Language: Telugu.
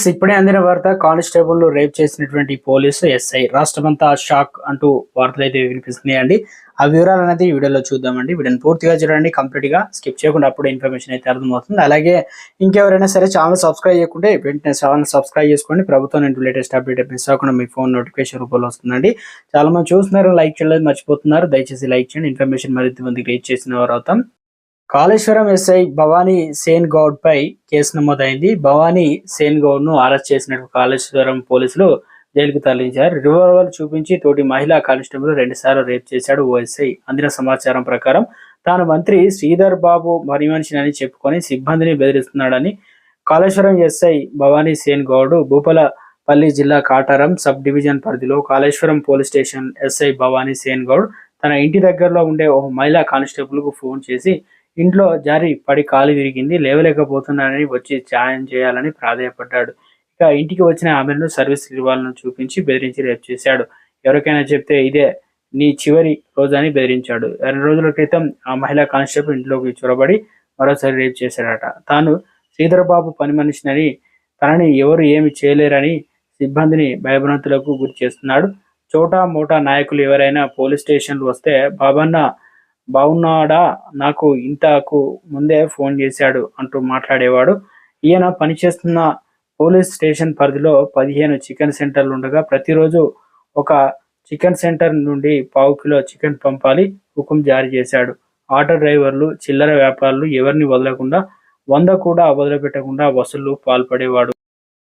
ఫ్రెండ్స్ ఇప్పుడే అందిన వార్త కానిస్టేబుల్ రేప్ చేసినటువంటి పోలీసు ఎస్ఐ. రాష్ట్రమంతా షాక్ అంటూ వార్తలు అయితే వినిపిస్తున్నాయండి. ఆ వివరాలు అనేది వీడియోలో చూద్దామండి. వీడియోని పూర్తిగా చూడండి. కంప్లీట్గా స్కిప్ చేయకుండా అప్పుడు ఇన్ఫర్మేషన్ అయితే అర్థమవుతుంది. అలాగే ఇంకెవరైనా సరే ఛానల్ సబ్స్క్రైబ్ చేయకుంటే వెంటనే ఛానల్ సబ్స్క్రైబ్ చేసుకోండి. ప్రభుత్వం నుండి లేటెస్ట్ అప్డేట్ మిస్ అవ్వకుండా మీ ఫోన్ నోటిఫికేషన్ రూపంలో వస్తుందండి. చాలా మంది చూస్తున్నారు లైక్ చేయలేదు మర్చిపోతున్నారు. దయచేసి లైక్ చేయండి. ఇన్ఫర్మేషన్ మరింత మందికి రీచ్ చేసిన వారు అవుతాం కాళేశ్వరం ఎస్ఐ భవానీ సేన్ గౌడ్ పై కేసు నమోదైంది. భవానీ సేన్ గౌడ్ను అరెస్ట్ చేసినట్టు కాళేశ్వరం పోలీసులు జైలుకు తరలించారు. రివాల్వర్ చూపించి తోటి మహిళా కానిస్టేబుల్ రెండుసార్లు రేప్ చేశాడు ఓ ఎస్ఐ అందిన సమాచారం ప్రకారం తాను మంత్రి శ్రీధర్ బాబు మరి మనిషినని చెప్పుకొని సిబ్బందిని బెదిరిస్తున్నాడని కాళేశ్వరం ఎస్ఐ భవానీ సేన్ గౌడ్ భూపాలపల్లి జిల్లా కాటారం సబ్ డివిజన్ పరిధిలో Kaleshwaram police station SI Bhavani Sen Goud తన ఇంటి దగ్గరలో ఉండే ఓ మహిళా కానిస్టేబుల్కు ఫోన్ చేసి ఇంట్లో జారి పడి కాలు విరిగింది లేవలేకపోతున్నానని వచ్చి సాయం చేయాలని ప్రాధాయపడ్డాడు. ఇక ఇంటికి వచ్చిన ఆమెను సర్వీస్ రివాల్ను చూపించి బెదిరించి రేపు చేశాడు. ఎవరికైనా చెప్తే ఇదే నీ చివరి రోజు అని బెదిరించాడు. రెండు రోజుల క్రితం ఆ మహిళా కానిస్టేబుల్ ఇంట్లోకి చొరబడి మరోసారి రేపు చేశాడట. తాను శ్రీధరబాబు పని మనిషినని తనని ఎవరు ఏమి చేయలేరని సిబ్బందిని భయభ్రాంతులకు గురి చేస్తున్నాడు. చోటా మోటా నాయకులు ఎవరైనా పోలీస్ స్టేషన్లు వస్తే బాబన్న బాగున్నాడా నాకు ఇంతకు ముందే ఫోన్ చేశాడు అంటూ మాట్లాడేవాడు. ఈయన పనిచేస్తున్న పోలీస్ స్టేషన్ పరిధిలో పదిహేను చికెన్ సెంటర్లు ఉండగా ప్రతిరోజు ఒక చికెన్ సెంటర్ నుండి పావు కిలో చికెన్ పంపాలి హుకుం జారీ చేశాడు. ఆటో డ్రైవర్లు చిల్లర వ్యాపారులు ఎవరిని వదలకుండా వంద కూడా వదిలిపెట్టకుండా వసూళ్ళు పాల్పడేవాడు.